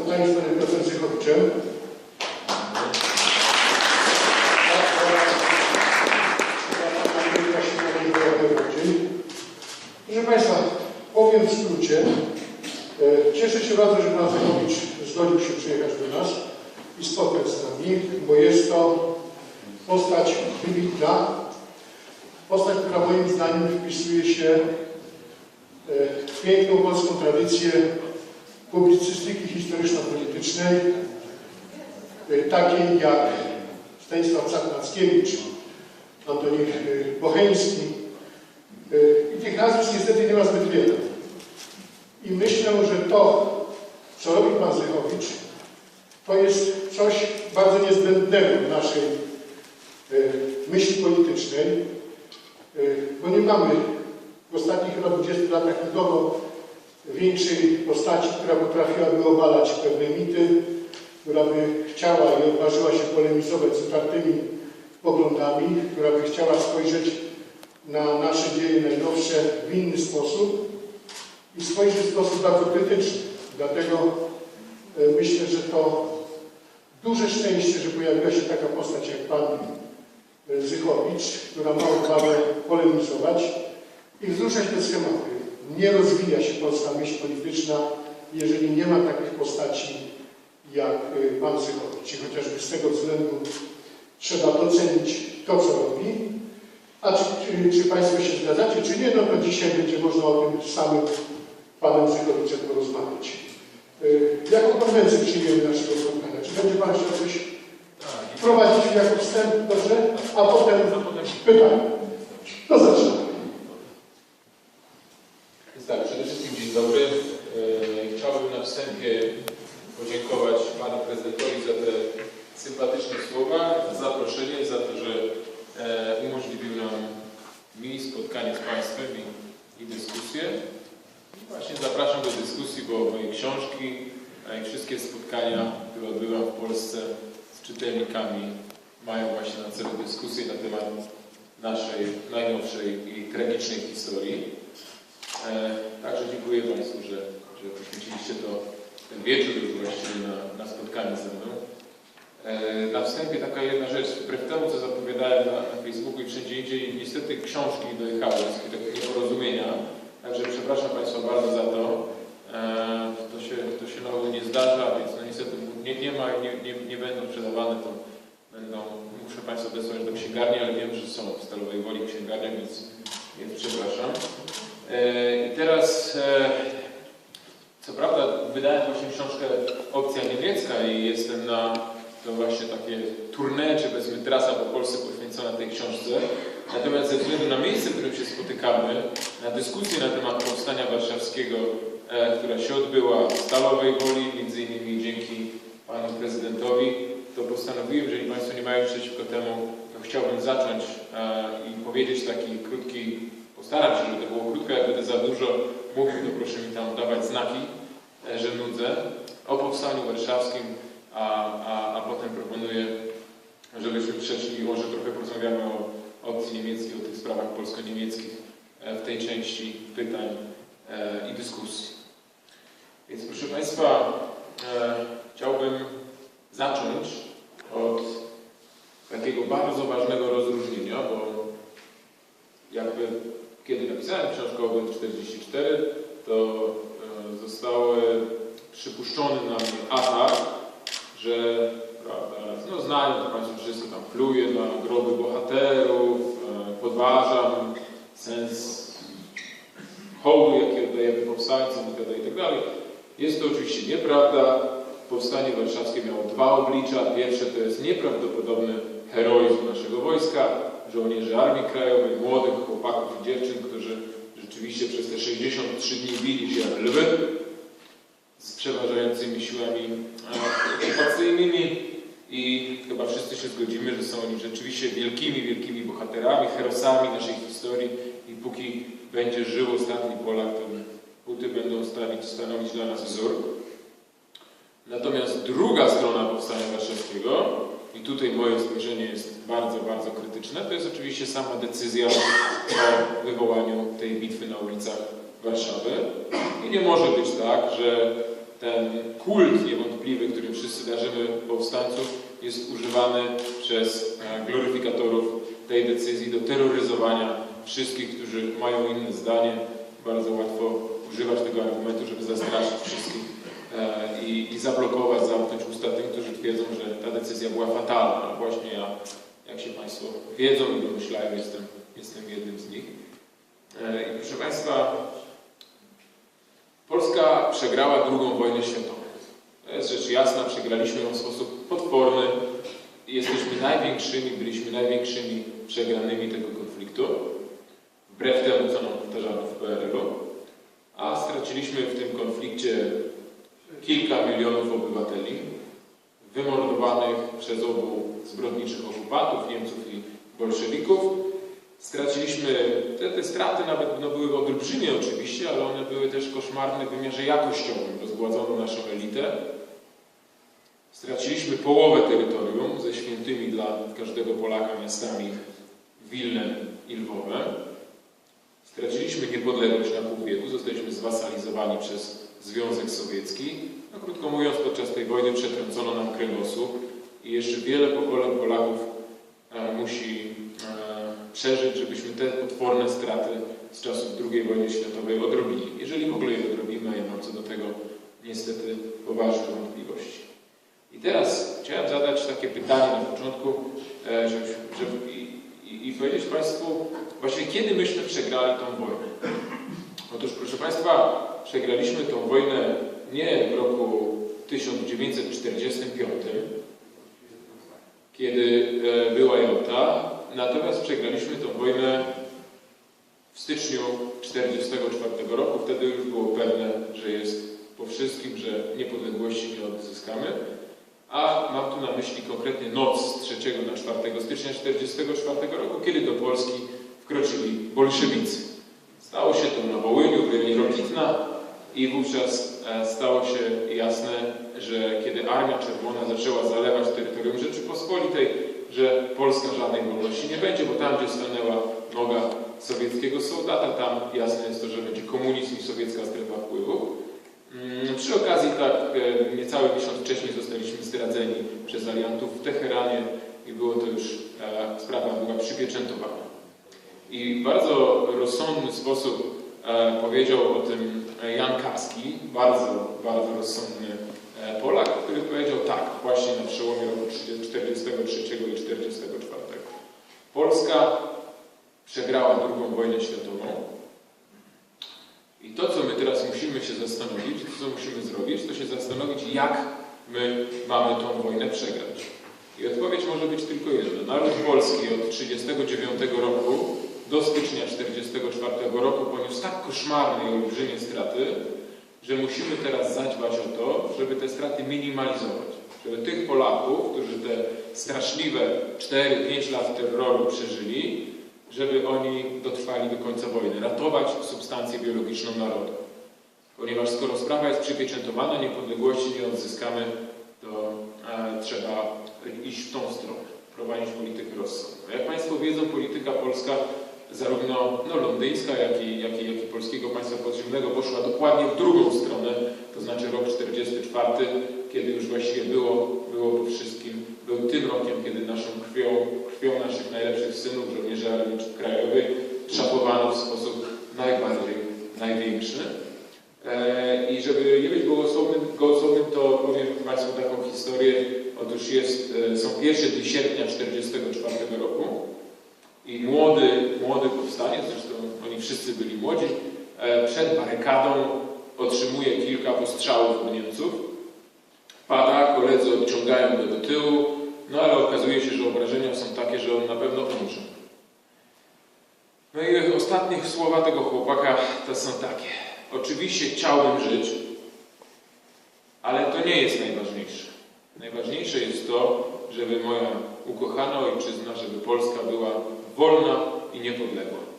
spotkanie z panem profesorem Zychowiczem. Proszę Państwa, powiem w skrócie. E, Cieszę się bardzo, że Pan Zychowicz zgodził się przyjechać do nas i spotkać z nami, bo jest to postać wybitna, postać, która moim zdaniem wpisuje się e, w piękną polską tradycję publicystyki historyczno-politycznej, e, takiej jak Stanisław Czarnackiewicz, Antoni e, Bocheński. E, I tych nazwisk niestety nie ma zbyt wiele. I myślę, że to, co robi Pan Zychowicz, to jest coś bardzo niezbędnego w naszej myśli politycznej, bo nie mamy w ostatnich chyba 20 latach nikogo większej postaci, która potrafiłaby obalać pewne mity, która by chciała i odważyła się polemizować z otwartymi poglądami, która by chciała spojrzeć na nasze dzieje najnowsze w inny sposób i spojrzeć w sposób bardzo krytyczny. Dlatego e, myślę, że to duże szczęście, że pojawiła się taka postać jak Pan e, Zychowicz, która ma odwagę polemizować i wzruszać te schematy. Nie rozwija się polska myśl polityczna, jeżeli nie ma takich postaci jak e, Pan Zychowicz. I chociażby z tego względu trzeba docenić to, co robi. A czy, czy, Państwo się zgadzacie, czy nie, no to dzisiaj będzie można o tym samym Panem Zychowiczem porozmawiać. Y, Jaką konwencję przyjmiemy naszego spotkania? Czy będzie Pan chciał coś wprowadzić jako wstęp, dobrze? A potem pytania. To zaczynamy. Więc tak, przede wszystkim dzień dobry. E, Chciałbym na wstępie podziękować Panu Prezydentowi za te sympatyczne słowa, za zaproszenie, za to, że e, umożliwił nam mi spotkanie z Państwem i, i dyskusję. I właśnie zapraszam do dyskusji, bo moje książki e, i wszystkie spotkania, które odbywam w Polsce z czytelnikami mają właśnie na celu dyskusję na temat naszej najnowszej i tragicznej historii. E, Także dziękuję Państwu, że, że poświęciliście to ten wieczór już właściwie na, na spotkanie ze mną. E, Na wstępie taka jedna rzecz, wbrew temu co zapowiadałem na, na Facebooku i wszędzie indziej, niestety książki dojechały, jest takie nieporozumienia. Także przepraszam Państwa bardzo za to. E, To się, to się na ogół nie zdarza, więc no niestety nie, nie ma i nie, nie, nie będą sprzedawane, to będą, muszę Państwa odesłać do księgarni, ale wiem, że są w Stalowej Woli księgarniach, więc, więc przepraszam. E, I teraz, e, co prawda, wydałem właśnie książkę Opcja Niemiecka i jestem na to właśnie takie tournée, czy powiedzmy trasa po Polsce poświęcona tej książce. Natomiast ze względu na miejsce, w którym się spotykamy, na dyskusję na temat powstania warszawskiego, e, która się odbyła w Stalowej Woli, między innymi dzięki panu prezydentowi, to postanowiłem, jeżeli Państwo nie mają przeciwko temu, to chciałbym zacząć e, i powiedzieć taki krótki Postaram się, żeby to było krótko, jak będę za dużo mówił, to proszę mi tam dawać znaki, e, że nudzę. O powstaniu warszawskim, a, a, a potem proponuję, żebyśmy przeszli, może trochę porozmawiamy o opcji niemieckiej, o tych sprawach polsko-niemieckich e, w tej części pytań i dyskusji. Więc proszę Państwa, chciałbym zacząć od takiego bardzo ważnego rozróżnienia, bo jakby kiedy napisałem książkę o 44, to e, zostały przypuszczony na mnie atak, że prawda, no znają to Państwo wszystko, tam pluję na groby bohaterów, e, podważam sens hołdu, jaki oddajemy powstańcom itd. itd. Jest to oczywiście nieprawda. Powstanie warszawskie miało dwa oblicza. Pierwsze to jest nieprawdopodobny heroizm naszego wojska, żołnierzy Armii Krajowej, młodych chłopaków i dziewczyn, którzy rzeczywiście przez te 63 dni bili się jak lwy z przeważającymi siłami okupacyjnymi i chyba wszyscy się zgodzimy, że są oni rzeczywiście wielkimi, wielkimi bohaterami, herosami naszej historii i póki będzie żył ostatni Polak, to buty będą stanowić, stanowić dla nas wzór. Natomiast druga strona powstania warszawskiego i tutaj moje spojrzenie jest bardzo, bardzo krytyczne, to jest oczywiście sama decyzja o wywołaniu tej bitwy na ulicach Warszawy. I nie może być tak, że ten kult niewątpliwy, którym wszyscy darzymy powstańców, jest używany przez e, gloryfikatorów tej decyzji do terroryzowania wszystkich, którzy mają inne zdanie. Bardzo łatwo używać tego argumentu, żeby zastraszyć wszystkich i, i zablokować, zamknąć usta tym, którzy twierdzą, że ta decyzja była fatalna. Właśnie ja, jak się Państwo wiedzą i domyślają, jestem, jestem jednym z nich. E, I proszę Państwa, Polska przegrała II wojnę światową. To jest rzecz jasna, przegraliśmy ją w sposób potworny jesteśmy największymi, byliśmy największymi przegranymi tego konfliktu, wbrew temu, co nam powtarzano w PRL-u, a straciliśmy w tym konflikcie kilka milionów obywateli, wymordowanych przez obu zbrodniczych okupantów, Niemców i bolszewików. Straciliśmy, te, te straty nawet no, były olbrzymie oczywiście, ale one były też koszmarne w wymiarze jakościowym. Rozgładzono naszą elitę. Straciliśmy połowę terytorium ze świętymi dla każdego Polaka miastami Wilnem i Lwowem. Straciliśmy niepodległość na pół wieku, zostaliśmy zwasalizowani przez Związek Sowiecki. No, krótko mówiąc, podczas tej wojny przetrącono nam kręgosłup i jeszcze wiele pokoleń Polaków e, musi e, przeżyć, żebyśmy te potworne straty z czasów II wojny światowej odrobili. Jeżeli w ogóle je odrobimy, ja mam co do tego niestety poważne wątpliwości. I teraz chciałem zadać takie pytanie na początku, e, żeby, żeby, i, i, i powiedzieć Państwu, właśnie kiedy myśmy przegrali tą wojnę. Otóż, proszę Państwa, przegraliśmy tą wojnę nie w roku 1945, kiedy e, była Jałta, natomiast przegraliśmy tą wojnę w styczniu 1944 roku. Wtedy już było pewne, że jest po wszystkim, że niepodległości nie odzyskamy. A mam tu na myśli konkretnie noc z 3 na 4 stycznia 1944 roku, kiedy do Polski wkroczyli bolszewicy. Stało się to na Wołyniu, rejonie Rokitna i wówczas e, stało się jasne, że kiedy Armia Czerwona zaczęła zalewać terytorium Rzeczypospolitej, że Polska żadnej wolności nie będzie, bo tam, gdzie stanęła noga sowieckiego soldata, tam jasne jest to, że będzie komunizm i sowiecka strefa wpływów. Mm, Przy okazji tak e, niecały miesiąc wcześniej zostaliśmy zdradzeni przez aliantów w Teheranie i było to już, e, sprawa była przypieczętowana. I w bardzo rozsądny sposób e, powiedział o tym Jan Kaski, bardzo, bardzo rozsądny e, Polak, który powiedział tak, właśnie na przełomie roku 1943 i 1944. Polska przegrała II wojnę światową i to, co my teraz musimy się zastanowić, to, co musimy zrobić, to się zastanowić, jak my mamy tą wojnę przegrać. I odpowiedź może być tylko jedna. Naród polski od 1939 roku do stycznia 1944 roku poniósł tak koszmarne i olbrzymie straty, że musimy teraz zadbać o to, żeby te straty minimalizować. Żeby tych Polaków, którzy te straszliwe 4-5 lat terroru przeżyli, żeby oni dotrwali do końca wojny. Ratować substancję biologiczną narodu. Ponieważ skoro sprawa jest przypieczętowana, niepodległości nie odzyskamy, to e, trzeba iść w tą stronę, prowadzić politykę rozsądną. Jak Państwo wiedzą, polityka polska, zarówno no, londyńska, jak i, jak, i, jak i polskiego państwa podziemnego, poszła dokładnie w drugą stronę, to znaczy rok 44, kiedy już właściwie było, było po wszystkim, był tym rokiem, kiedy naszą krwią, krwią naszych najlepszych synów, żołnierzy Armii Krajowej, szapowano w sposób najbardziej największy. E, I żeby nie być gołosłownym, to powiem Państwu taką historię. Otóż jest, e, są pierwsze dni sierpnia 1944 roku i młody, młody powstaniec, zresztą oni wszyscy byli młodzi, e, przed barykadą otrzymuje kilka postrzałów od Niemców. Pada, koledzy odciągają go do tyłu, no ale okazuje się, że obrażenia są takie, że on na pewno umrze. No i ostatnie słowa tego chłopaka to są takie. Oczywiście chciałbym żyć, ale to nie jest najważniejsze. Najważniejsze jest to, żeby moja ukochana ojczyzna, żeby Polska była wolna i niepodległa.